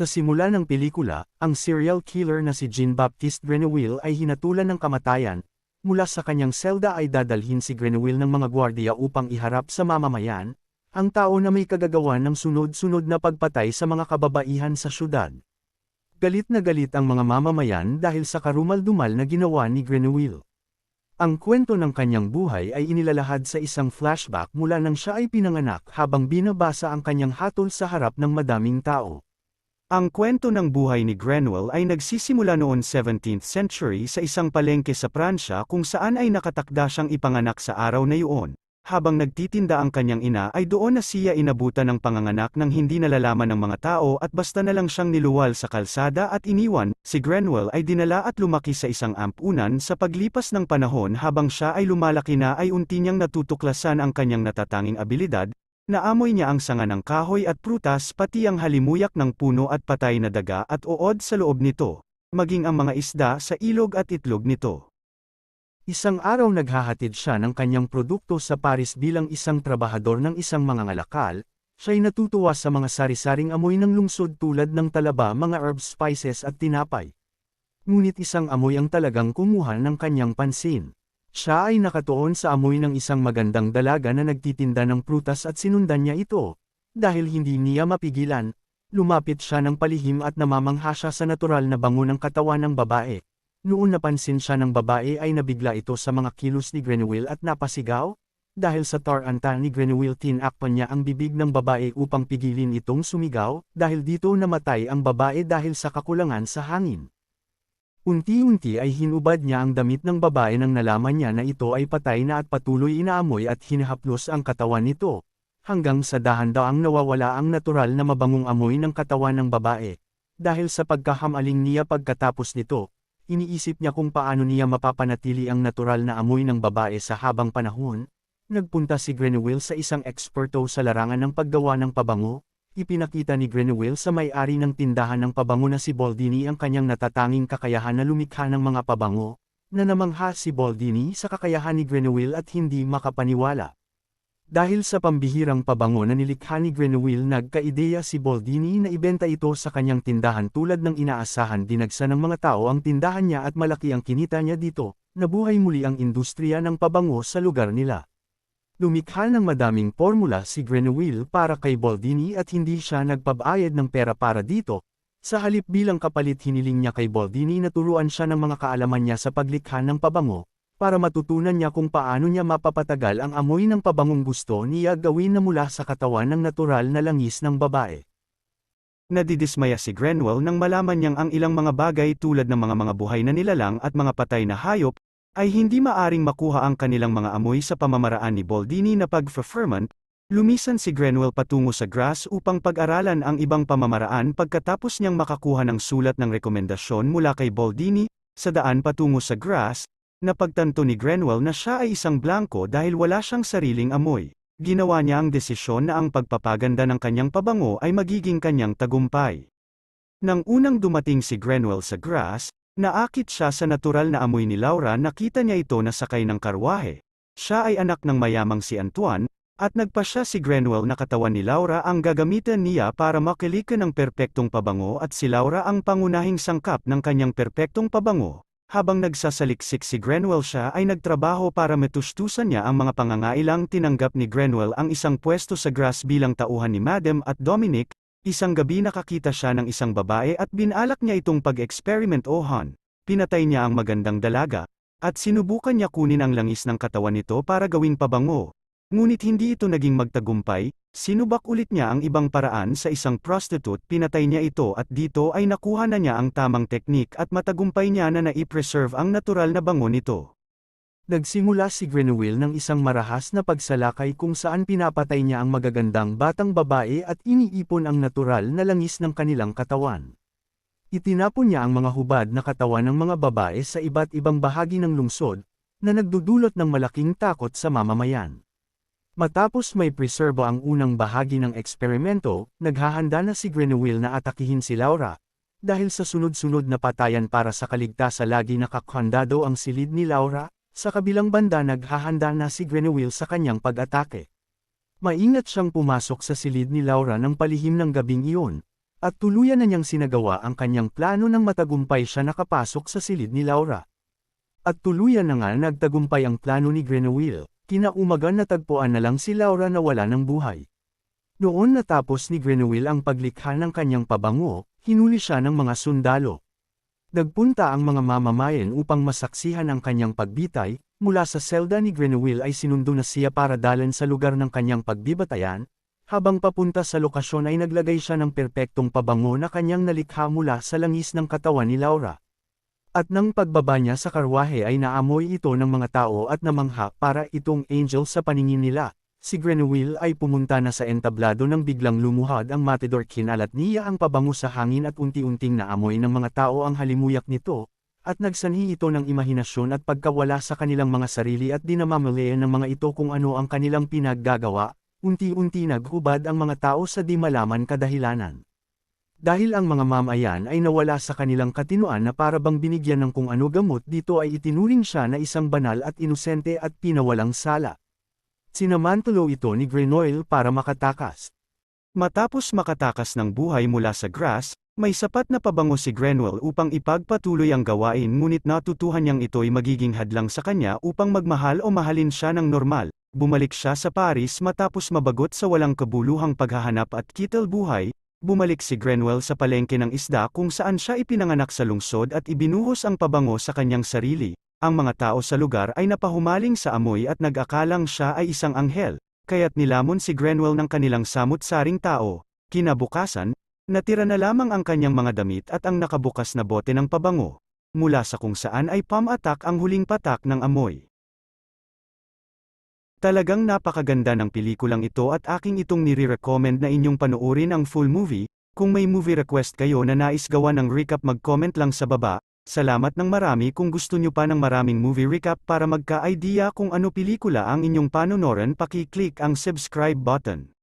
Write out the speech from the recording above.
Sa simula ng pelikula, ang serial killer na si Jean-Baptiste Grenouille ay hinatulan ng kamatayan. Mula sa kanyang selda ay dadalhin si Grenouille ng mga gwardiya upang iharap sa mamamayan, ang tao na may kagagawan ng sunod-sunod na pagpatay sa mga kababaihan sa syudad. Galit na galit ang mga mamamayan dahil sa karumal-dumal na ginawa ni Grenouille. Ang kwento ng kanyang buhay ay inilalahad sa isang flashback mula nang siya ay pinanganak habang binabasa ang kanyang hatol sa harap ng madaming tao. Ang kwento ng buhay ni Grenwell ay nagsisimula noon 17th century sa isang palengke sa Pransya kung saan ay nakatakda siyang ipanganak sa araw na iyon. Habang nagtitinda ang kanyang ina ay doon na siya inabutan ng panganganak ng hindi nalalaman ng mga tao at basta na lang siyang niluwal sa kalsada at iniwan, si Grenwell ay dinala at lumaki sa isang ampunan sa paglipas ng panahon habang siya ay lumalaki na ay unti niyang natutuklasan ang kanyang natatanging abilidad, naamoy niya ang sanga ng kahoy at prutas pati ang halimuyak ng puno at patay na daga at uod sa loob nito, maging ang mga isda sa ilog at itlog nito. Isang araw naghahatid siya ng kanyang produkto sa Paris bilang isang trabahador ng isang mga ngalakal, siya'y natutuwa sa mga sari-saring amoy ng lungsod tulad ng talaba mga herbs spices at tinapay. Ngunit isang amoy ang talagang kumuha ng kanyang pansin. Siya ay nakatuon sa amoy ng isang magandang dalaga na nagtitinda ng prutas at sinundan niya ito. Dahil hindi niya mapigilan, lumapit siya ng palihim at namamangha siya sa natural na bango ng katawan ng babae. Noon napansin siya ng babae ay nabigla ito sa mga kilos ni Grenouille at napasigaw, dahil sa taranta ni Grenouille tinakpan niya ang bibig ng babae upang pigilin itong sumigaw, dahil dito namatay ang babae dahil sa kakulangan sa hangin. Unti-unti ay hinubad niya ang damit ng babae nang nalaman niya na ito ay patay na at patuloy inaamoy at hinahaplos ang katawan nito, hanggang sa dahan-daang nawawala ang natural na mabangong amoy ng katawan ng babae. Dahil sa pagkahamaling niya pagkatapos nito, Iniisip niya kung paano niya mapapanatili ang natural na amoy ng babae sa habang panahon. Nagpunta si Grenouille sa isang eksperto sa larangan ng paggawa ng pabango. Ipinakita ni Grenouille sa may-ari ng tindahan ng pabango na si Boldini ang kanyang natatanging kakayahan na lumikha ng mga pabango, na namangha si Boldini sa kakayahan ni Grenouille at hindi makapaniwala. Dahil sa pambihirang pabango na nilikha ni Grenouille nagkaideya si Boldini na ibenta ito sa kanyang tindahan tulad ng inaasahan dinagsa ng mga tao ang tindahan niya at malaki ang kinita niya dito, nabuhay muli ang industriya ng pabango sa lugar nila. Lumikha ng madaming formula si Grenouille para kay Boldini at hindi siya nagpabayad ng pera para dito, sa halip bilang kapalit hiniling niya kay Boldini na turuan siya ng mga kaalaman niya sa paglikha ng pabango, para matutunan niya kung paano niya mapapatagal ang amoy ng pabangong gusto niya gawin na mula sa katawan ng natural na langis ng babae. Nadidismaya si Grenwell nang malaman niyang ang ilang mga bagay tulad ng mga mga buhay na nilalang at mga patay na hayop, ay hindi maaring makuha ang kanilang mga amoy sa pamamaraan ni Boldini na pag-ferment, lumisan si Grenwell patungo sa grass upang pag-aralan ang ibang pamamaraan pagkatapos niyang makakuha ng sulat ng rekomendasyon mula kay Boldini, sa daan patungo sa grass, Napagtanto ni Grenwell na siya ay isang blanco dahil wala siyang sariling amoy. Ginawa niya ang desisyon na ang pagpapaganda ng kanyang pabango ay magiging kanyang tagumpay. Nang unang dumating si Grenwell sa grass, naakit siya sa natural na amoy ni Laura nakita niya ito na sakay ng karwahe. Siya ay anak ng mayamang si Antoine, at nagpa siya si Grenwell na katawan ni Laura ang gagamitan niya para makilika ng perpektong pabango at si Laura ang pangunahing sangkap ng kanyang perpektong pabango. Habang nagsasaliksik si Grenwell siya ay nagtrabaho para metustusan niya ang mga pangangailang tinanggap ni Grenwell ang isang pwesto sa grass bilang tauhan ni Madam at Dominic, isang gabi nakakita siya ng isang babae at binalak niya itong pag-experiment ohan. Pinatay niya ang magandang dalaga, at sinubukan niya kunin ang langis ng katawan nito para gawing pabango. Ngunit hindi ito naging magtagumpay, sinubak ulit niya ang ibang paraan sa isang prostitute pinatay niya ito at dito ay nakuha na niya ang tamang teknik at matagumpay niya na naipreserve ang natural na bango nito. Nagsimula si Grenouille ng isang marahas na pagsalakay kung saan pinapatay niya ang magagandang batang babae at iniipon ang natural na langis ng kanilang katawan. Itinapon niya ang mga hubad na katawan ng mga babae sa iba't ibang bahagi ng lungsod, na nagdudulot ng malaking takot sa mamamayan. Matapos may preserbo ang unang bahagi ng eksperimento, naghahanda na si Grenouille na atakihin si Laura. Dahil sa sunod-sunod na patayan para sa kaligtasan lagi nakakhandado ang silid ni Laura, sa kabilang banda naghahanda na si Grenouille sa kanyang pag-atake. Maingat siyang pumasok sa silid ni Laura ng palihim ng gabing iyon, At tuluyan na niyang sinagawa ang kanyang plano nang matagumpay siya nakapasok sa silid ni Laura. At tuluyan na nga nagtagumpay ang plano ni Grenouille, kinaumagan natagpuan na lang si Laura na wala ng buhay. Noon natapos ni Grenouille ang paglikha ng kanyang pabango, hinuli siya ng mga sundalo. Nagpunta ang mga mamamayan upang masaksihan ang kanyang pagbitay, mula sa selda ni Grenouille ay sinundo na siya para dalan sa lugar ng kanyang pagbibatayan, habang papunta sa lokasyon ay naglagay siya ng perpektong pabango na kanyang nalikha mula sa langis ng katawan ni Laura. At nang pagbaba niya sa karwahe ay naamoy ito ng mga tao at namangha para itong angel sa paningin nila. Si Grenouille ay pumunta na sa entablado nang biglang lumuhad ang matador kinalat niya ang pabango sa hangin at unti-unting naamoy ng mga tao ang halimuyak nito, at nagsanhi ito ng imahinasyon at pagkawala sa kanilang mga sarili at dinamamalayan ng mga ito kung ano ang kanilang pinaggagawa, unti-unti naghubad ang mga tao sa di malaman kadahilanan. Dahil ang mga mamayan ay nawala sa kanilang katinuan na para bang binigyan ng kung ano gamot dito ay itinuring siya na isang banal at inosente at pinawalang sala. Sinamantulo ito ni Grenoille para makatakas. Matapos makatakas ng buhay mula sa grass, may sapat na pabango si Grenwell upang ipagpatuloy ang gawain ngunit natutuhan niyang ito'y magiging hadlang sa kanya upang magmahal o mahalin siya ng normal. Bumalik siya sa Paris matapos mabagot sa walang kabuluhang paghahanap at kital buhay, bumalik si Grenwell sa palengke ng isda kung saan siya ipinanganak sa lungsod at ibinuhos ang pabango sa kanyang sarili. Ang mga tao sa lugar ay napahumaling sa amoy at nag-akalang siya ay isang anghel, kaya't nilamon si Grenwell ng kanilang samut-saring tao. Kinabukasan, natira na lamang ang kanyang mga damit at ang nakabukas na bote ng pabango. Mula sa kung saan ay pam-atak ang huling patak ng amoy. Talagang napakaganda ng pelikulang ito at aking itong nire-recommend na inyong panoorin ang full movie. Kung may movie request kayo na nais gawa ng recap mag-comment lang sa baba. Salamat ng marami kung gusto nyo pa ng maraming movie recap para magka-idea kung ano pelikula ang inyong panonoran paki-click ang subscribe button.